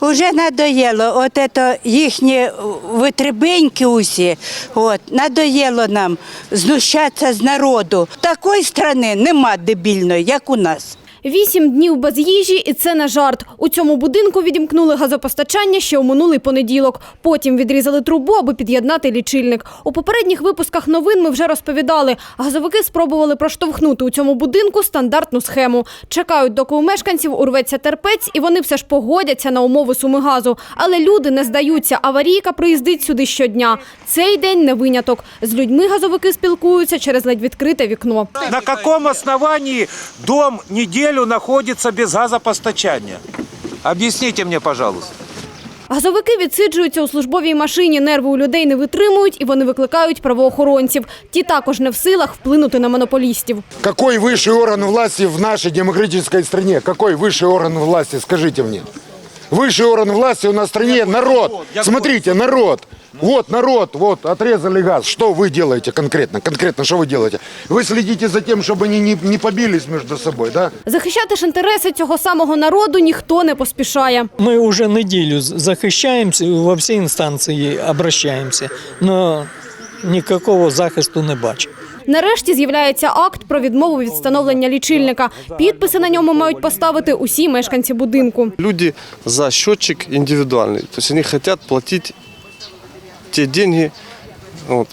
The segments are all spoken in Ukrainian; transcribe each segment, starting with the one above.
Уже надоело, от это їхні витребеньки усі, от, надоело нам знущатися з народу. Такої країни нема дебільної, як у нас. Вісім днів без їжі, і це не жарт. У цьому будинку відімкнули газопостачання ще у минулий понеділок. Потім відрізали трубу, аби під'єднати лічильник. У попередніх випусках новин ми вже розповідали. Газовики спробували проштовхнути у цьому будинку стандартну схему. Чекають, доки у мешканців урветься терпець, і вони все ж погодяться на умови сумигазу. Але люди не здаються. Аварійка приїздить сюди щодня. Цей день не виняток. З людьми газовики спілкуються через ледь відкрите вікно. На каком основании дом неделю находится без газопостачания? Объясните мне, пожалуйста. Газовики відсиджуються у службовій машині, нерви у людей не витримують і вони викликають правоохоронців. Ті також не в силах вплинути на монополістів. Какой высший орган власти в нашей демократической стране? Какой высший орган власти, скажите мне? Высший орган власти у нас в стране народ. Смотрите, народ. Вот народ, вот отрезали газ. Что вы делаете конкретно? Конкретно что вы делаете? Вы следите за тем, чтобы они не, не побились между собой, да? Захищати ж інтереси цього самого народу ніхто не поспішає. Мы уже неделю захищаємося, во всі інстанції обращаємося, але никакого захисту не бачу. Нарешті з'являється акт про відмову від встановлення лічильника. Підписи на ньому мають поставити усі мешканці будинку. Люди за счетчик индивидуальный. То есть они хотят те деньги вот,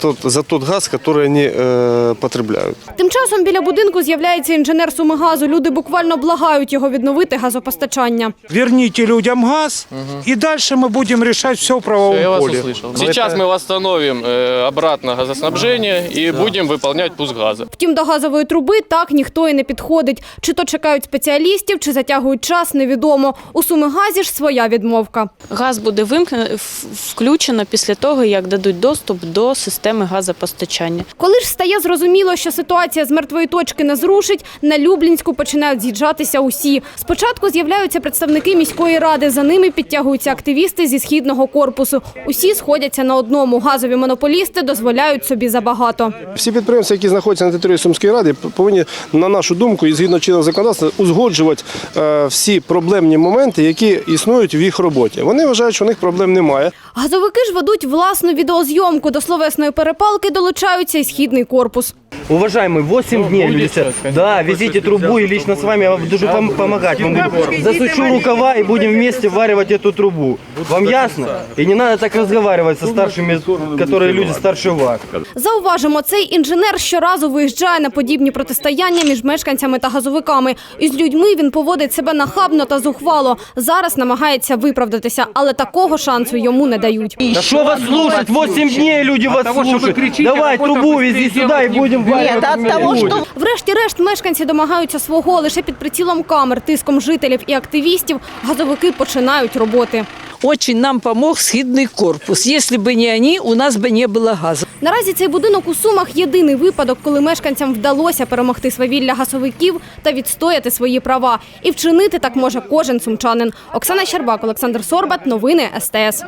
тот, за тот газ, который они э, потребляют. Тим часом біля будинку з'являється інженер Сумигазу. Люди буквально благають його відновити газопостачання. Верните людям газ, и дальше мы будем решать все в правовом Я вас поле. услышал. Сейчас мы восстановим э, обратно газоснабжение и будем выполнять пуск газа. Втім, до газової труби так ніхто і не підходить. Чи то чекають спеціалістів, чи затягують час, невідомо. У Сумигазі ж своя відмовка. Газ буде вимкнено включено після того, як дадуть доступ до системи газопостачання. Коли ж стає зрозуміло, що ситуація з мертвої точки не зрушить, на Люблінську починають з'їжджатися усі. Спочатку з'являються представники міської ради, за ними підтягуються активісти зі східного корпусу. Усі сходяться на одному. Газові монополісти дозволяють собі забагато. Всі підприємці, які знаходяться на території Сумської ради, повинні, на нашу думку, і згідно чинного законодавства, узгоджувати е, всі проблемні моменти, які існують в їх роботі. Вони вважають, що у них проблем немає. Газовики ж ведуть власну відеозйомку. До словесної перепалки долучаються і східний корпус. Уважаемый, 8 дней люди сидят. Да, везите трубу и лично с вами я вам буду пом- помогать. Вам буду- засучу рукава и будем вместе варивать эту трубу. Вам ясно? И не надо так разговаривать со старшими, которые люди старше вас. Зауважимо, цей інженер щоразу виїжджає на подібні протистояння між мешканцями та газовиками. Із людьми він поводить себе нахабно та зухвало. Зараз намагається виправдатися, але такого шансу йому не дають. Да что вас слушать? 8 дней люди вас слушают. Давай трубу вези сюда и будем варивать. Нет, Врешті-решт мешканці домагаються свого лише під прицілом камер, тиском жителів і активістів. Газовики починають роботи. Очень нам помог східний корпус. Если бы не они, у нас бы не было газа. Наразі цей будинок у Сумах єдиний випадок, коли мешканцям вдалося перемогти свавілля газовиків та відстояти свої права. І вчинити так може кожен сумчанин. Оксана Щербак, Олександр Сорбат. Новини СТС.